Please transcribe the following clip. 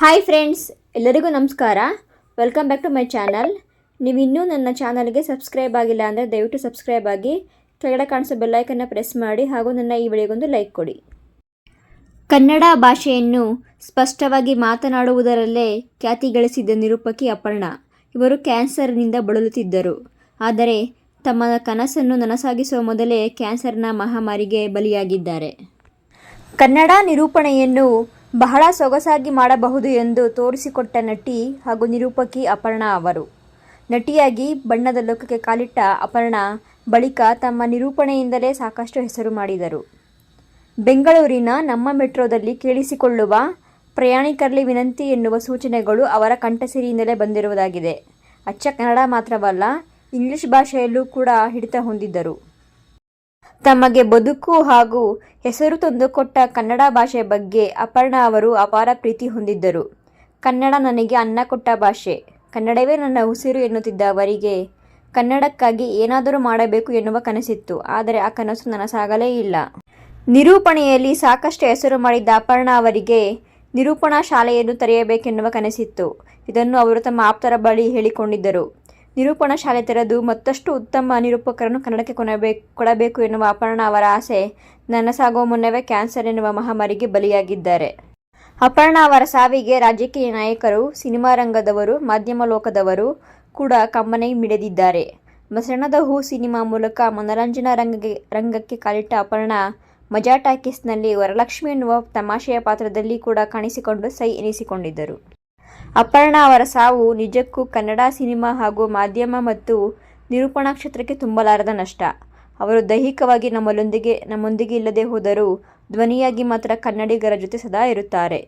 Hi friends ಎಲ್ಲರಿಗೂ ನಮಸ್ಕಾರ. Welcome back to my channel ನೀವು ಇನ್ನೂ ನನ್ನ ಚಾನಲ್ಗೆ ಸಬ್ಸ್ಕ್ರೈಬ್ ಆಗಿಲ್ಲ ಅಂದರೆ ದಯವಿಟ್ಟು ಸಬ್ಸ್ಕ್ರೈಬ್ ಆಗಿ, ಕೆಳಗಡೆ ಕಾಣಿಸೋ ಬೆಲ್ಲೈಕನ್ನು ಪ್ರೆಸ್ ಮಾಡಿ ಹಾಗೂ ನನ್ನ ಈ ವಿಡಿಯೋಗೊಂದು ಲೈಕ್ ಕೊಡಿ. ಕನ್ನಡ ಭಾಷೆಯನ್ನು ಸ್ಪಷ್ಟವಾಗಿ ಮಾತನಾಡುವುದರಲ್ಲೇ ಖ್ಯಾತಿ ಗಳಿಸಿದ್ದ ನಿರೂಪಕಿ ಅಪರ್ಣ. ಇವರು ಕ್ಯಾನ್ಸರ್ನಿಂದ ಬಳಲುತ್ತಿದ್ದರು. ಆದರೆ ತಮ್ಮ ಕನಸನ್ನು ನನಸಾಗಿಸುವ ಮೊದಲೇ ಕ್ಯಾನ್ಸರ್ನ ಮಹಾಮಾರಿಗೆ ಬಲಿಯಾಗಿದ್ದಾರೆ. ಕನ್ನಡ ನಿರೂಪಣೆಯನ್ನು ಬಹಳ ಸೊಗಸಾಗಿ ಮಾಡಬಹುದು ಎಂದು ತೋರಿಸಿಕೊಟ್ಟ ನಟಿ ಹಾಗೂ ನಿರೂಪಕಿ ಅಪರ್ಣಾ ಅವರು. ನಟಿಯಾಗಿ ಬಣ್ಣದ ಲೋಕಕ್ಕೆ ಕಾಲಿಟ್ಟ ಅಪರ್ಣಾ ಬಳಿಕ ತಮ್ಮ ನಿರೂಪಣೆಯಿಂದಲೇ ಸಾಕಷ್ಟು ಹೆಸರು ಮಾಡಿದರು. ಬೆಂಗಳೂರಿನ ನಮ್ಮ ಮೆಟ್ರೋದಲ್ಲಿ ಕೇಳಿಸಿಕೊಳ್ಳುವ ಪ್ರಯಾಣಿಕರಲ್ಲಿ ವಿನಂತಿ ಎನ್ನುವ ಸೂಚನೆಗಳು ಅವರ ಕಂಠಸಿರಿಯಿಂದಲೇ ಬಂದಿರುವುದಾಗಿದೆ. ಅಚ್ಚ ಕನ್ನಡ ಮಾತ್ರವಲ್ಲ, ಇಂಗ್ಲಿಷ್ ಭಾಷೆಯಲ್ಲೂ ಕೂಡ ಹಿಡಿತ ಹೊಂದಿದ್ದರು. ತಮಗೆ ಬದುಕು ಹಾಗೂ ಹೆಸರು ತಂದುಕೊಟ್ಟ ಕನ್ನಡ ಭಾಷೆ ಬಗ್ಗೆ ಅಪರ್ಣಾ ಅವರು ಅಪಾರ ಪ್ರೀತಿ ಹೊಂದಿದ್ದರು. ಕನ್ನಡ ನನಗೆ ಅನ್ನ ಕೊಟ್ಟ ಭಾಷೆ. ಕನ್ನಡವೇ ನನ್ನ ಉಸಿರು ಎನ್ನುತ್ತಿದ್ದ ಅವರಿಗೆ ಕನ್ನಡಕ್ಕಾಗಿ ಏನಾದರೂ ಮಾಡಬೇಕು ಎನ್ನುವ ಕನಸಿತ್ತು. ಆದರೆ ಆ ಕನಸು ನನಸಾಗಲೇ ಇಲ್ಲ. ನಿರೂಪಣೆಯಲ್ಲಿ ಸಾಕಷ್ಟು ಹೆಸರು ಮಾಡಿದ್ದ ಅಪರ್ಣಾ ಅವರಿಗೆ ನಿರೂಪಣಾ ಶಾಲೆಯನ್ನು ತೆರೆಯಬೇಕೆನ್ನುವ ಕನಸಿತ್ತು. ಇದನ್ನು ಅವರು ತಮ್ಮ ಆಪ್ತರ ಬಳಿ ಹೇಳಿಕೊಂಡಿದ್ದರು. ನಿರೂಪಣಾ ಶಾಲೆ ತೆರೆದು ಮತ್ತಷ್ಟು ಉತ್ತಮ ನಿರೂಪಕರನ್ನು ಕನ್ನಡಕ್ಕೆ ಕೊನಬೇಕು ಕೊಡಬೇಕು ಎನ್ನುವ ಅಪರ್ಣ ಅವರ ಆಸೆ ನನಸಾಗುವ ಮುನ್ನವೇ ಕ್ಯಾನ್ಸರ್ ಎನ್ನುವ ಮಹಾಮಾರಿಗೆ ಬಲಿಯಾಗಿದ್ದಾರೆ. ಅಪರ್ಣ ಅವರ ಸಾವಿಗೆ ರಾಜಕೀಯ ನಾಯಕರು, ಸಿನಿಮಾ ರಂಗದವರು, ಮಾಧ್ಯಮ ಲೋಕದವರು ಕೂಡ ಕಮ್ಮನೆ ಮಿಡಿದಿದ್ದಾರೆ. ಮಸಣದ ಹೂ ಸಿನಿಮಾ ಮೂಲಕ ಮನರಂಜನಾ ರಂಗಕ್ಕೆ ರಂಗಕ್ಕೆ ಕಾಲಿಟ್ಟ ಅಪರ್ಣ ಮಜಾ ಟಾಕೀಸ್ನಲ್ಲಿ ವರಲಕ್ಷ್ಮಿ ಎನ್ನುವ ತಮಾಷೆಯ ಪಾತ್ರದಲ್ಲಿ ಕೂಡ ಕಾಣಿಸಿಕೊಂಡು ಸೈ ಎನಿಸಿಕೊಂಡಿದ್ದರು. ಅಪರ್ಣಾ ಅವರ ಸಾವು ನಿಜಕ್ಕೂ ಕನ್ನಡ ಸಿನಿಮಾ ಹಾಗೂ ಮಾಧ್ಯಮ ಮತ್ತು ನಿರೂಪಣಾ ಕ್ಷೇತ್ರಕ್ಕೆ ತುಂಬಲಾರದ ನಷ್ಟ. ಅವರು ದೈಹಿಕವಾಗಿ ನಮ್ಮಲ್ಲೊಂದಿಗೆ ನಮ್ಮೊಂದಿಗೆ ಇಲ್ಲದೆ ಹೋದರೂ ಧ್ವನಿಯಾಗಿ ಮಾತ್ರ ಕನ್ನಡಿಗರ ಜೊತೆ ಸದಾ ಇರುತ್ತಾರೆ.